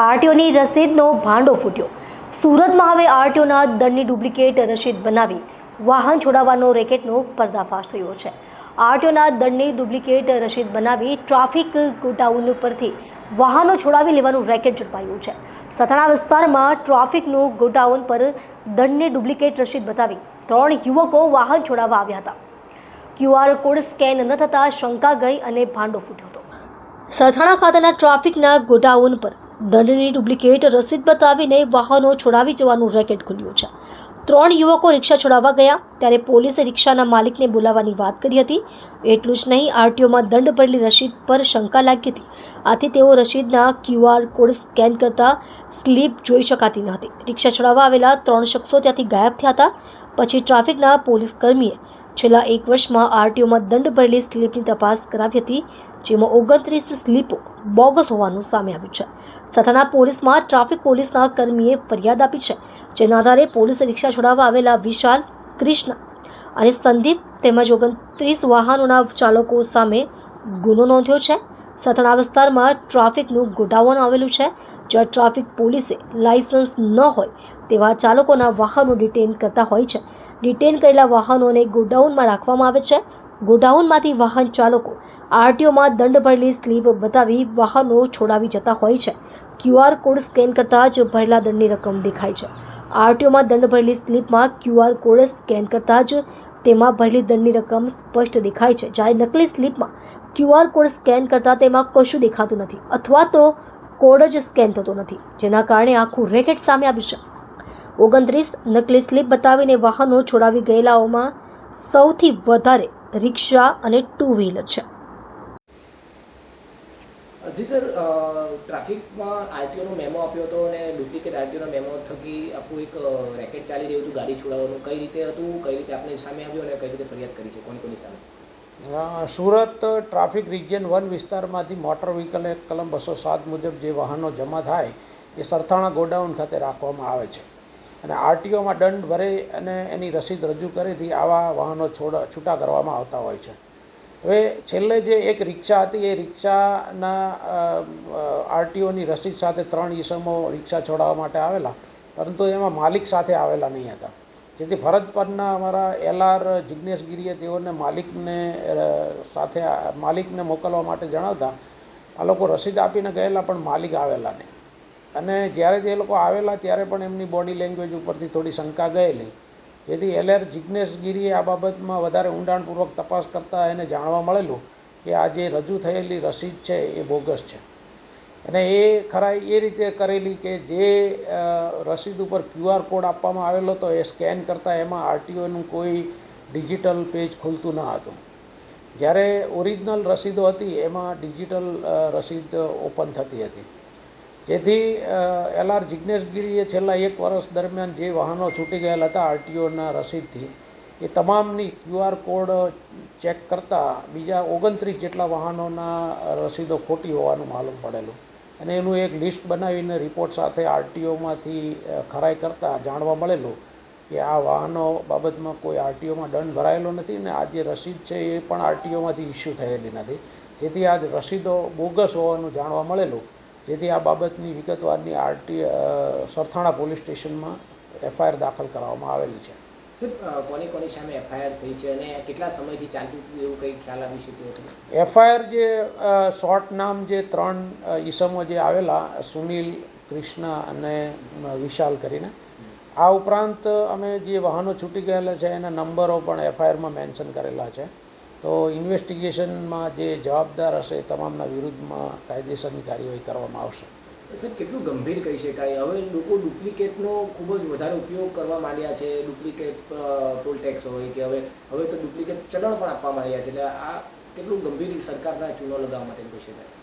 આરટીઓની રસીદનો ભાંડો ફૂટ્યો. સુરતમાં હવે આરટીઓના દંડની ડુપ્લિકેટ રસીદ બનાવી વાહન છોડાવવાનો રેકેટનો પર્દાફાશ થયો છે. આરટીઓના દંડની ડુપ્લિકેટ રસીદ બનાવી ટ્રાફિક ગોડાઉન પરથી વાહનો છોડાવી લેવાનું રેકેટ ઝડપાયું છે. સથાણા વિસ્તારમાં ટ્રાફિકનું ગોડાઉન પર દંડની ડુપ્લિકેટ રસીદ બતાવી ત્રણ યુવકો વાહન છોડાવવા આવ્યા હતા. ક્યુઆર કોડ સ્કેન ન થતાં શંકા ગઈ અને ભાંડો ફૂટ્યો હતો. સરથાણા ખાતેના ટ્રાફિકના ગોડાઉન પર દંડની ડુપ્લિકેટ રસીદ બતાવીને વાહનો છોડાવી જવાનું રેકેટ ખુલ્યું છે. ત્રણ યુવકો રિક્ષા છોડાવવા ગયા, ત્યારે પોલીસે રિક્ષાના માલિકને બોલાવવાની વાત કરી હતી. એટલું જ નહીં, આરટીઓમાં દંડ ભરેલી રસીદ પર શંકા લાગી હતી. આથી તેઓ રસીદના ક્યુઆર કોડ સ્કેન કરતા સ્લીપ જોઈ શકાતી ન હતી. રિક્ષા છોડાવવા આવેલા ત્રણ શખ્સો ત્યાંથી ગાયબ થયા હતા. પછી ટ્રાફિકના પોલીસ કર્મીએ છેલ્લા એક વર્ષમાં આરટીઓમાં દંડ ભરેલી સ્લીપની તપાસ કરાવી હતી, જેમાં ઓગણત્રીસ સ્લીપો બોગસ હોવાનું સામે આવ્યું છે. સથાના પોલીસમાં ટ્રાફિક પોલીસના કર્મીએ ફરિયાદ આપી છે, જેના આધારે પોલીસે રિક્ષા છોડાવવા આવેલા વિશાલ, કૃષ્ણ અને સંદીપ તેમજ ઓગણત્રીસ વાહનોના ચાલકો સામે ગુનો નોંધ્યો છે. સથાણા વિસ્તારમાં ટ્રાફિકનું ગોડાઉન આવેલું છે. જ્યાં ટ્રાફિક પોલીસે લાયસન્સ ન હોય તેવા ચાલકોના વાહનો ડિટેન કરતા હોય છે. ડિટેન કરેલા વાહનોને ગોડાઉનમાં રાખવામાં આવે છે. ગોડાઉનમાંથી વાહન ચાલકો આરટીઓમાં દંડ ભરેલી સ્લીપ બતાવી વાહનો છોડાવી જતા હોય છે. ક્યુઆર કોડ સ્કેન કરતાં જ ભરેલા દંડની રકમ દેખાય છે. આરટીઓમાં દંડ ભરેલી સ્લીપમાં ક્યુઆર કોડ સ્કેન કરતાં જ તેમાં ભરેલી દંડની રકમ સ્પષ્ટ દેખાય છે. જ્યારે નકલી સ્લીપમાં ક્યુઆર કોડ સ્કેન કરતાં તેમાં કશું દેખાતું નથી, અથવા તો કોડ જ સ્કેન થતો નથી, જેના કારણે આખું રેકેટ સામે આવ્યું છે. ઓગણત્રીસ નકલી સ્લીપ બતાવીને વાહનો છોડાવી ગયેલાઓમાં સૌથી વધારે રિક્ષા અને ટુ વ્હીલર છે. જી સર ટ્રાફિકમાં આરટીઓનો મેમો આપ્યો હતો અને ડુપ્લિકેટ આરટીઓનો મેમો થકી આપણું એક રેકેટ ચાલી રહ્યું હતું, ગાડી છોડાવવાનું. કઈ રીતે હતું, કઈ રીતે આપણે સામે આવ્યું અને કઈ રીતે ફરિયાદ કરી છે? કોની કોની સામે? સુરત ટ્રાફિક રિજિયન વન વિસ્તારમાંથી મોટર વ્હીકલ એક્ટ કલમ બસો સાત મુજબ જે વાહનો જમા થાય એ સરથાણા ગોડાઉન ખાતે રાખવામાં આવે છે. અને આરટીઓમાં દંડ ભરે અને એની રસીદ રજૂ કરેથી આવા વાહનો છોડ, છૂટા કરવામાં આવતા હોય છે. હવે છેલ્લે જે એક રિક્ષા હતી, એ રિક્ષાના આરટીઓની રસીદ સાથે ત્રણ ઈસમો રિક્ષા છોડાવવા માટે આવેલા, પરંતુ એમાં માલિક સાથે આવેલા નહીં હતા. જેથી ફરજ પરના અમારા એલઆર જિજ્ઞેશ ગીરીએ તેઓને માલિકને સાથે માલિકને મોકલવા માટે જણાવતા, આ લોકો રસીદ આપીને ગયેલા, પણ માલિક આવેલા નહીં. અને જ્યારે તે લોકો આવેલા, ત્યારે પણ એમની બોડી લેંગ્વેજ ઉપરથી થોડી શંકા ગયેલી. જેથી એલઆર જિજ્ઞેશ ગીરીએ આ બાબતમાં વધારે ઊંડાણપૂર્વક તપાસ કરતાં એને જાણવા મળેલું કે આ જે રજૂ થયેલી રસીદ છે, એ બોગસ છે. અને એ ખરા એ રીતે કરેલી કે જે રસીદ ઉપર ક્યુઆર કોડ આપવામાં આવેલો હતો, એ સ્કેન કરતાં એમાં આરટીઓનું કોઈ ડિજિટલ પેજ ખુલતું ન હતું. જ્યારે ઓરિજિનલ રસીદો હતી, એમાં ડિજિટલ રસીદ ઓપન થતી હતી. જેથી એલઆર જિજ્ઞેશગીરીએ છેલ્લા એક વર્ષ દરમિયાન જે વાહનો છૂટી ગયેલા હતા, આરટીઓના રસીદથી, એ તમામની ક્યુઆર કોડ ચેક કરતાં બીજા ઓગણત્રીસ જેટલા વાહનોના રસીદો ખોટી હોવાનું માલુમ પડેલું. અને એનું એક લિસ્ટ બનાવીને રિપોર્ટ સાથે આરટીઓમાંથી ખરાઈ કરતાં જાણવા મળેલું કે આ વાહનો બાબતમાં કોઈ આરટીઓમાં દંડ ભરાયેલો નથી ને આ જે રસીદ છે એ પણ આરટીઓમાંથી ઇસ્યુ થયેલી નથી. જેથી આ રસીદો બોગસ હોવાનું જાણવા મળેલું. જેથી આ બાબતની વિગતવારની આરટી સરથાણા પોલીસ સ્ટેશનમાં એફઆઈઆર દાખલ કરવામાં આવેલી છે. કોની કોની સામે એફઆઈઆર થઈ છે અને કેટલા સમયથી ચાલતું હતું એવું કંઈ ખ્યાલ આવી શક્યો એફઆઈઆર જે શોર્ટ નામ જે ત્રણ ઈસમો જે આવેલા, સુનિલ, કૃષ્ણ અને વિશાલ કરીને, આ ઉપરાંત અમે જે વાહનો છૂટી ગયેલા છે, એના નંબરો પણ એફઆઈઆરમાં મેન્શન કરેલા છે. તો ઇન્વેસ્ટિગેશનમાં જે જવાબદાર હશે તમામના વિરુદ્ધમાં કાયદેસરની કાર્યવાહી કરવામાં આવશે. સર કેટલું ગંભીર કહી શકાય. હવે લોકો ડુપ્લિકેટનો ખૂબ જ વધારે ઉપયોગ કરવા માંડ્યા છે. ડુપ્લિકેટ ટોલ ટેક્સ હોય કે હવે હવે તો ડુપ્લિકેટ ચલણ પણ આપવા માંડ્યા છે. એટલે આ કેટલું ગંભીર સરકારના ચૂનો લગાવવા માટે કહી શકાય.